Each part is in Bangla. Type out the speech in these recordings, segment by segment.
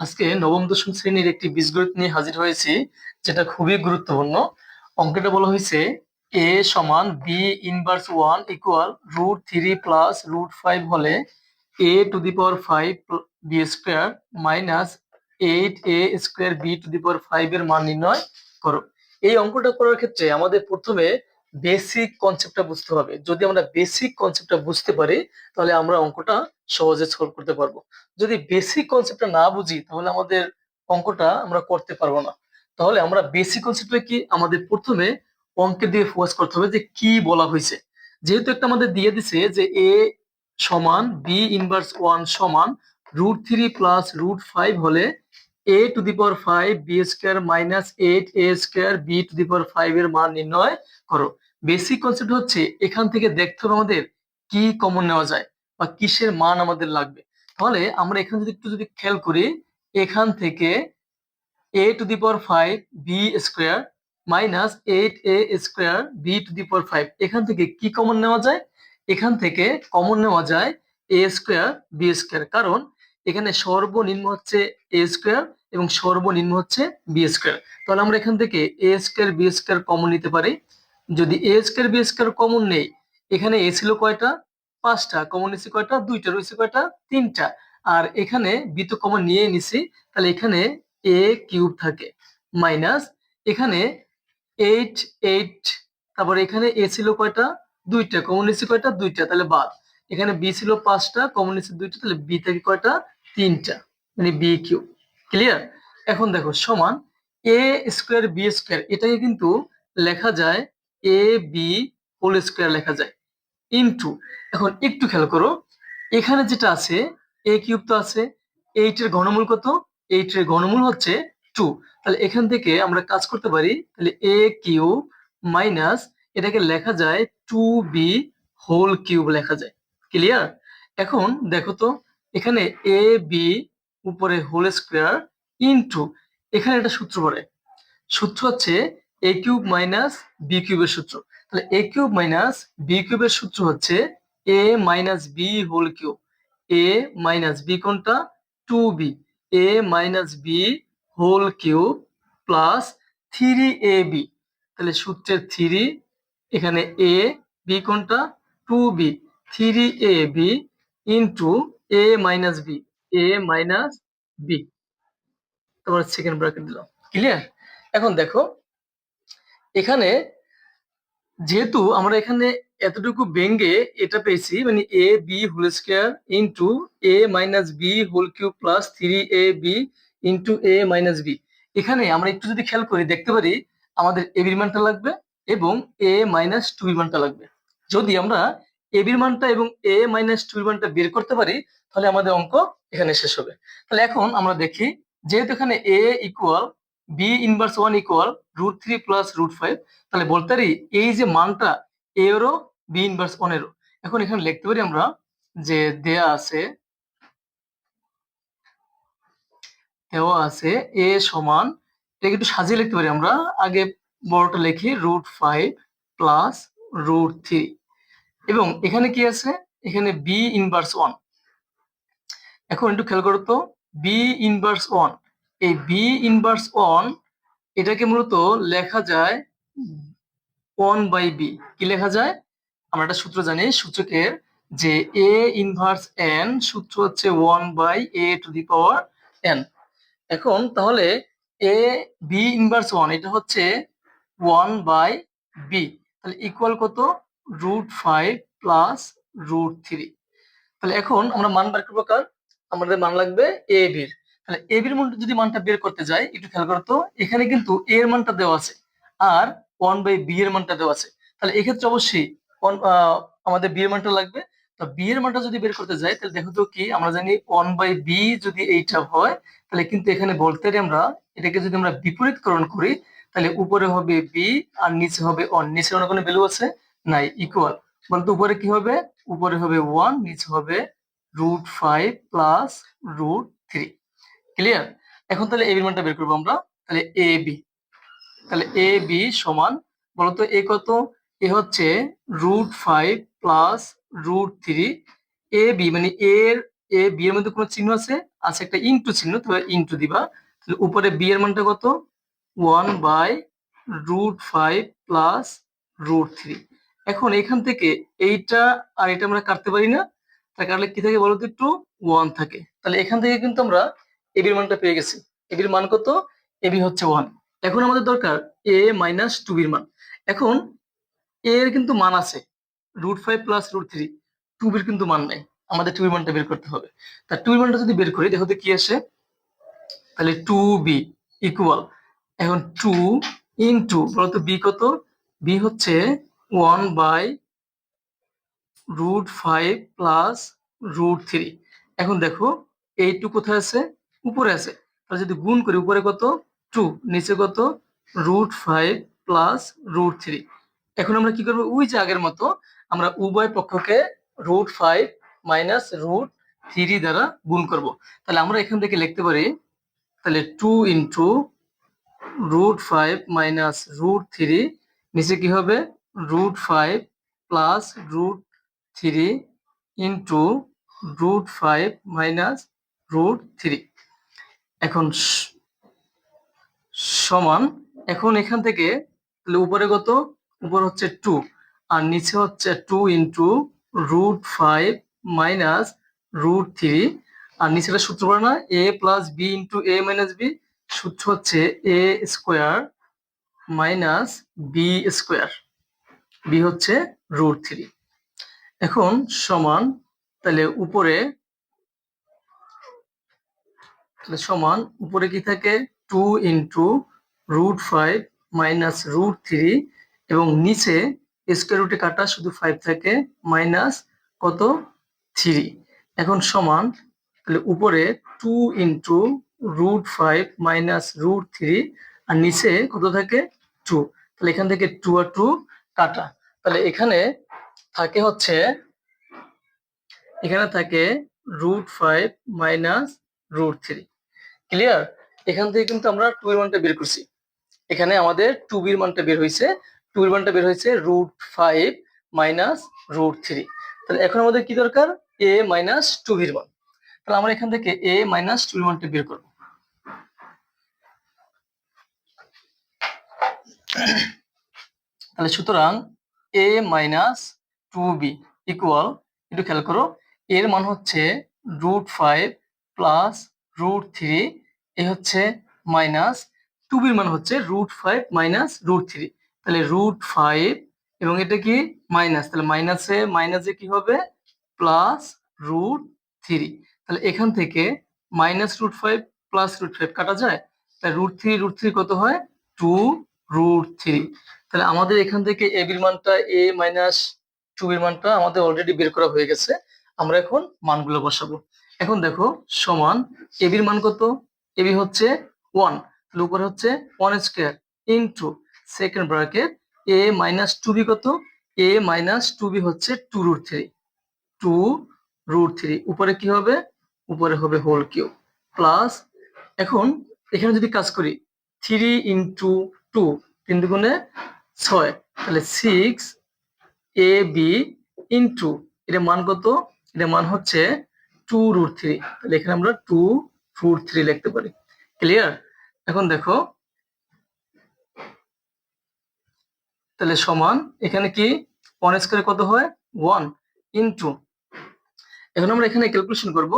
আজকে নবম, দশম শ্রেণির একটি বীজগণিত নিয়ে হাজির হয়েছি, যেটা খুবই গুরুত্বপূর্ণ। অঙ্কটা বলা হয়েছে এ সমান B inverse one equal root three plus root five হলে A to the power five B square minus eight A square B to the power five এর মান নির্ণয় করো। এই অঙ্কটা করার ক্ষেত্রে আমাদের প্রথমে বেসিক কনসেপ্টটা বুঝতে হবে। যদি আমরা বেসিক কনসেপ্টটা বুঝতে পারি, তাহলে আমরা অঙ্কটা সহজে সলভ করতে পারব। যদি বেসিক কনসেপ্টটা না বুঝি, তাহলে আমাদের অঙ্কটা আমরা করতে পারব না। তাহলে আমরা বেসিক কনসেপ্টটা কি? আমাদের প্রথমে অঙ্কের দিয়ে ফোকাস করতে হবে যে কি বলা হয়েছে। যেহেতু একটা আমাদের দিয়ে দিছে যে এ সমান বি ইনভার্স ওয়ান সমান root three plus root five হলে A to the power five B square minus eight A square B to the power five এর মান নির্ণয় করো। বেসিক কনসেপ্ট হচ্ছে এখান থেকে দেখতে হবে আমাদের কি কমন নেওয়া যায় বা কিসের মান আমাদের লাগবে। তাহলে আমরা এখানে যদি একটু যদি খেয়াল করি, এখান থেকে A to the power five B square minus eight A square B to the power five এখান থেকে কি কমন নেওয়া যায়? এখান থেকে কমন নেওয়া যায় এ স্কোয়ার বি স্কোয়ার কারণ এখানে সর্বনিম্ন হচ্ছে এ স্কোয়ার এবং সর্বনিম্ন হচ্ছে বি স্কোয়ার তাহলে আমরা এখান থেকে A square B square common নিতে পারি। যদি A square B square common নেই, এখানে এ ছিল কয়টা? পাঁচটা। কমন নিছি কয়টা? দুইটা। রয়েছে কয়টা? তিনটা। আর এখানে বি তো কমন নিয়ে নিছি। তাহলে এখানে এ কিউব থাকে। মাইনাস এখানে এইট এইট তারপরে এখানে এ ছিল কয়টা? দুইটা। কমন নিছি কয়টা? দুইটা। তাহলে বাদ। এখানে বি ছিল পাঁচটা। কমন নিছি দুইটা। তাহলে বি থেকে কয়টা? তিনটা। মানে বি কিউব ক্লিয়ার এখন দেখো, সমান এ স্কোয়ার বি স্কোয়ার এটাকে কিন্তু লেখা যায় এ বি হোল স্কোয়ার লেখা যায় ইনটু এখন একটু খেয়াল করো, এখানে যেটা আছে এ কিউব তো আছে এইটের ঘনমূল কত? এইটের ঘনমূল হচ্ছে টু তাহলে এখান থেকে আমরা কাজ করতে পারি, তাহলে এ কিউব মাইনাস এটাকে লেখা যায় টু বি হোল কিউব লেখা যায়। ক্লিয়ার এখন দেখো তো, এখানে এ বি উপরে হোল স্কোয়ার ইন্টু এখানে একটা সূত্র পড়ে। সূত্র হচ্ছে এ কিউব মাইনাস বি কিউবের সূত্র। তাহলে এ কিউব মাইনাস বি কিউবের সূত্র হচ্ছে A minus B whole cube A minus B কোনটা? Two B A minus B whole cube plus three A B তাহলে সূত্রের থ্রি এখানে এ বি কোনটা? Two B three A B into A minus B A minus B তারপর সেকেন্ড ব্র্যাকেট দিলাম। ক্লিয়ার এখন দেখো, এখানে যেহেতু আমরা এখানে এতটুকু বেঙ্গে এটা পেয়েছি মানে A B whole square into A minus B whole cube plus three A B into A minus B এখানে আমরা একটু যদি খেয়াল করি, দেখতে পারি আমাদের এ বির মানটা লাগবে এবং এ মাইনাস টু বির মানটা লাগবে। যদি আমরা এ বির মানটা এবং এ মাইনাস টু বির মানটা বের করতে পারি, তাহলে আমাদের অঙ্ক এখানে শেষ হবে। তাহলে এখন আমরা দেখি, যেহেতু এখানে A equal B inverse one equal root three plus root five তাহলে বলতে পারি এই যে মানটা এরও বি ইনভার্স ওয়ানেরও এখন এখানে লিখতে পারি আমরা যে দেয়া আছে, দেওয়া আছে এ সমান, এটাকে একটু সাজিয়ে লিখতে পারি আমরা, আগে বড়টা লিখি root five plus root three এবং এখানে কি আছে? এখানে বি ইনভার্স ওয়ান এখন একটু খেয়াল করো তো বি ইনভার্স ওয়ান এই বি ইনভার্স ওয়ান এটাকে মূলত লেখা যায় ওয়ান বাই বি কি লেখা যায়? আমরা একটা সূত্র জানি, সূচকের যে এ ইনভার্স এন সূত্র হচ্ছে one by A to the power N এখন তাহলে এ বি ইনভার্স ওয়ান এটা হচ্ছে ওয়ান বাই বি তাহলে ইকুয়াল কত? Root five plus root three তাহলে এখন আমরা মান বার করব কার? আমাদের মান লাগবে এ বির তাহলে এ বির মানটা যদি মানটা বের করতে যাই, একটু খেয়াল করতো এখানে কিন্তু এ এর মানটা দেওয়া আছে আর ওয়ান বাই বি এর মানটা দেওয়া আছে। তাহলে এক্ষেত্রে অবশ্যই আমাদের বি এর মানটা লাগবে। তো বি এর মানটা যদি বের করতে যাই, তাহলে দেখো তো কি, আমরা জানি ওয়ান বাই বি যদি এইটা হয়, তাহলে কিন্তু এখানে বলতে আমরা এটাকে যদি আমরা বিপরীতকরণ করি, তাহলে উপরে হবে বি আর নিচে হবে অন নিচে কোনো ভ্যালু আছে? নাই ইকুয়াল বলতে উপরে কি হবে? উপরে হবে ওয়ান নিচে হবে root five plus root three clear এখন তাহলে এ মানটা বের করব আমরা। তাহলে এ বি তাহলে এ বি সমান, বলতো এ কত? এ হচ্ছে root five plus root three A B মানে এর এ বি এর মধ্যে কোনো চিহ্ন আছে? আছে একটা ইনটু চিহ্ন তবে ইনটু দিবা। তাহলে উপরে বি এর মানটা কত? One by root five plus root three এখন এখান থেকে এইটা আর এটা আমরা কাটতে পারি না। কাটলে কি থাকে বলতো একটু ওয়ান থাকে। তাহলে এখান থেকে কিন্তু আমরা এবির মানটা পেয়ে গেছি। এবির মান কত? এবি হচ্ছে ওয়ান এখন আমাদের দরকার এ মাইনাস টু বির মান। এখন এ এর কিন্তু মান আছে। Root five plus root three two বির কিন্তু মান নেই। আমাদের টু বির মানটা বের করতে হবে। তা টু বির মানটা যদি বের করি, দেখো তো কি আসে? তাহলে টু বি ইকুয়াল এখন টু ইন্টু বলতো বি কত? বি হচ্ছে one by root five plus root three এখন দেখো এই টু কোথায় আছে? উপরে আছে। তাহলে যদি গুণ করি, উপরে কত? টু নিচে কত? Root five plus root three এখন আমরা কি করব? ওই যে আগের মতো আমরা উভয় পক্ষকে root five minus root three দ্বারা গুণ করব। তাহলে আমরা এখান থেকে লিখতে পারি, তাহলে two into root five minus root three নিচে কি হবে? Root five plus root three into root five minus root three. এখন সমান, এখন এখান থেকে তাহলে উপরে কত? উপর হচ্ছে টু আর নিচে হচ্ছে two into root five minus root three. আর নিচেটা সূত্র পড়ে না A plus B into A minus B সূত্র হচ্ছে A square minus B square B হচ্ছে রুট থ্রি। এখন সমান, তাহলে উপরে সমান, উপরে কি থাকে? Two into root five minus root three এবং নিচে স্কোয়ার রুটে কাটা শুধু ফাইভ থাকে মাইনাস কত? থ্রি এখন সমান, তাহলে উপরে two into root five minus root three আর নিচে কত থাকে? টু তাহলে এখান থেকে টু আর টু কাটা। তাহলে এখানে থাকে হচ্ছে, এখানে থাকে root five minus root three clear এখান থেকে কিন্তু আমরা টু এর মানটা বের করছি। এখানে আমাদের টু বির মানটা বের হয়েছে। টু এর মানটা বের হয়েছে root five minus root three তাহলে এখন আমাদের কি দরকার? এ মাইনাস টু বির মান। তাহলে আমরা এখান থেকে এ মাইনাস টু এর মানটা বের করব। তাহলে সুতরাং A minus two B equal একটু খেয়াল করো, এর মান হচ্ছে root five plus root three A হচ্ছে মাইনাস টু বির মান হচ্ছে root five minus root three তাহলে রুট ফাইভ এবং এটা কি মাইনাস তাহলে মাইনাসে মাইনাসে কি হবে? প্লাস রুট থ্রি তাহলে এখান থেকে minus root five plus root five কাটা যায়, তাহলে রুট থ্রি রুট থ্রি কত হয়? টু রুট থ্রি তাহলে আমাদের এখান থেকে এ বির মানটা এ মাইনাস টু বির মানটা আমাদের অলরেডি বের করা হয়ে গেছে। আমরা এখন মানগুলো বসাবো। এখন দেখো, সমান এবির মান কত? এ বি হচ্ছে ওয়ান উপরে হচ্ছে one square into second bracket A minus two B কত? এ মাইনাস টু বি হচ্ছে two root three two root three উপরে কি হবে? উপরে হবে হোল কিউ প্লাস এখন এখানে যদি কাজ করি থ্রি ইন্টু টু তিন দুগুণে ছয়, তাহলে সিক্স এ বি ইন্টু এটা মান কত? এটা মান হচ্ছে টু রুট থ্রি তাহলে এখানে আমরা টু রুট থ্রি লিখতে পারি। ক্লিয়ার এখন দেখো, তাহলে সমান এখানে কি? ওয়ান স্কোয়ার কত হয়? ওয়ান ইন্টু এখন আমরা এখানে ক্যালকুলেশন করব।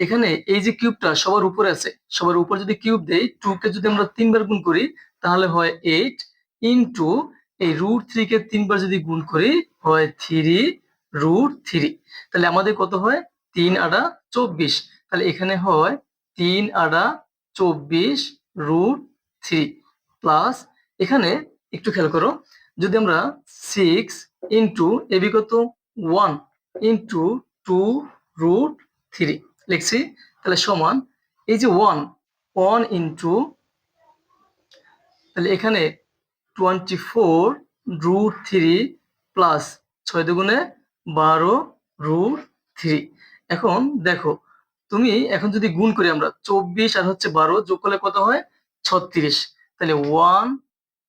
এখানে এই যে কিউবটা সবার উপরে আছে, সবার উপর যদি কিউব দেই টু কে যদি আমরা তিনবার গুণ করি, তাহলে হয় এইট ইন্টু এই রুট থ্রি কে তিনবার যদি গুণ করি, হয় থ্রি রুট থ্রি তাহলে আমাদের কত হয়? তিন আড়া চব্বিশ। তাহলে এখানে হয় তিন আড়া চব্বিশ রুট থ্রি প্লাস এখানে একটু খেয়াল করো, যদি আমরা সিক্স ইন্টু এবি কত? One into two root three লিখছি, তাহলে সমান, এই যে ওয়ান ওয়ান ইন্টু তাহলে এখানে twenty four root three plus ছয় দুগুণে বারো রুট থ্রি। এখন দেখো, তুমি এখন যদি গুণ করি আমরা, চব্বিশ আর হচ্ছে বারো যোগ করলে কত হয়? ছত্রিশ। তাহলে ওয়ান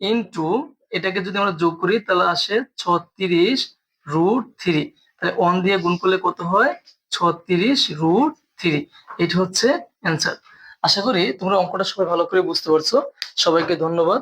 ইন্টু এটাকে যদি আমরা যোগ করি, তাহলে আসে ছত্রিশ রুট থ্রি। তাহলে ওয়ান দিয়ে গুণ করলে কত হয়? ছত্রিশ রুট থ্রি। এটা হচ্ছে অ্যান্সার আশা করি তোমরা অঙ্কটা সবাই ভালো করে বুঝতে পারছ। সবাইকে ধন্যবাদ।